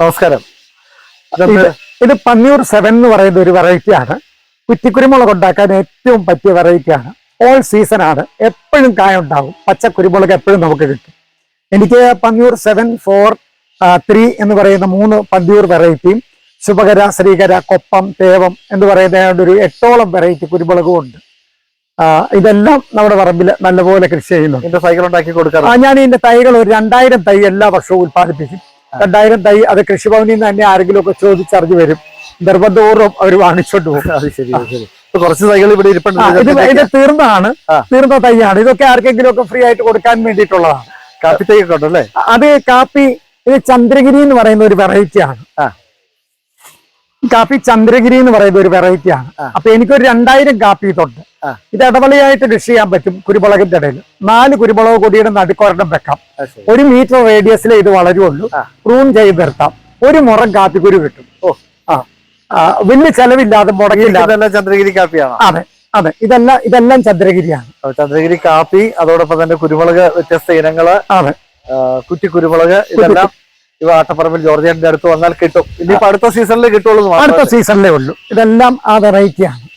നമസ്കാരം. ഇത് പന്നിയൂർ സെവൻ എന്ന് പറയുന്ന ഒരു വെറൈറ്റി ആണ്. കുറ്റിക്കുരുമുളക് ഉണ്ടാക്കാൻ ഏറ്റവും പറ്റിയ വെറൈറ്റി ആണ്. ഓൾ സീസൺ ആണ്. എപ്പോഴും കായ ഉണ്ടാവും. പച്ച കുരുമുളക് എപ്പോഴും നമുക്ക് കിട്ടും. എനിക്ക് പന്നിയൂർ സെവൻ ഫോർ ത്രീ എന്ന് പറയുന്ന മൂന്ന് പന്നിയൂർ വെറൈറ്റിയും ശുഭകര ശ്രീകര കൊപ്പം തേവം എന്ന് പറയുന്ന ഒരു എട്ടോളം വെറൈറ്റി കുരുമുളകും ഉണ്ട്. ഇതെല്ലാം നമ്മുടെ പറമ്പിൽ നല്ലപോലെ കൃഷി ചെയ്യുന്നു ഇതിന്റെ സൈക്കിൾ ഉണ്ടാക്കി ആ കൊടുക്കാറുണ്ട് ഞാൻ ഇതിന്റെ തൈകൾ ഒരു രണ്ടായിരം തൈ എല്ലാ വർഷവും ഉത്പാദിപ്പിക്കും രണ്ടായിരം തൈ അത് കൃഷിഭവനിൽ നിന്ന് തന്നെ ആരെങ്കിലും ഒക്കെ ചോദിച്ചറിഞ്ഞു വരും. നിർബന്ധപൂർവം അവർ വാങ്ങിച്ചോണ്ട് പോകും. അത് ശരി ശരി. കുറച്ച് ഇവിടെ ഇരിപ്പുണ്ട്. ഇത് തീർന്നതാണ്. തീർന്ന തൈയാണ്. ഇതൊക്കെ ആർക്കെങ്കിലും ഒക്കെ ഫ്രീ ആയിട്ട് കൊടുക്കാൻ വേണ്ടിയിട്ടുള്ളതാണ്. കാപ്പി തൈയൊക്കെ ഉണ്ടല്ലേ അത് കാപ്പി ഇത് ചന്ദ്രഗിരി എന്ന് പറയുന്ന ഒരു വെറൈറ്റി ആണ്. കാപ്പി ചന്ദ്രഗിരി എന്ന് പറയുന്ന ഒരു വെറൈറ്റി ആണ്. ആ. അപ്പൊ എനിക്കൊരു രണ്ടായിരം കാപ്പി ഇതുണ്ട്. ഇത് ഇടവളിയായിട്ട് കൃഷി ചെയ്യാൻ പറ്റും കുരുമുളകിന്റെ ഇടയിൽ. നാല് കുരുമുളക് കൊടിയുടെ നടുക്കൊരെണ്ണം വെക്കാം. ഒരു മീറ്റർ റേഡിയസിലെ ഇത് വളരുള്ളൂ. പ്രൂൺ ചെയ്ത് നിർത്താം. ഒരു മുറം കാപ്പിക്കുരു കിട്ടും. ഓ. ആ. വലിയ ചെലവില്ലാതെ മുടങ്ങിയില്ലാതെ. ചന്ദ്രഗിരി കാപ്പിയാണ്? അതെ അതെ. ഇതെല്ലാം ഇതെല്ലാം ചന്ദ്രഗിരിയാണ്. ചന്ദ്രഗിരി കാപ്പി അതോടൊപ്പം തന്നെ കുരുമുളക് വ്യത്യസ്ത ഇനങ്ങൾ അതെ. കുറ്റി കുരുമുളക് ഇതെല്ലാം ഇവ ആട്ടപ്പറമ്പിൽ ജോർജിയുടെ അടുത്ത് വന്നാൽ കിട്ടും. ഇനിയിപ്പോ അടുത്ത സീസണിൽ കിട്ടുള്ളൂ അടുത്ത സീസണിലേ ഉള്ളൂ. ഇതെല്ലാം ആ വെറൈറ്റിയാണ്.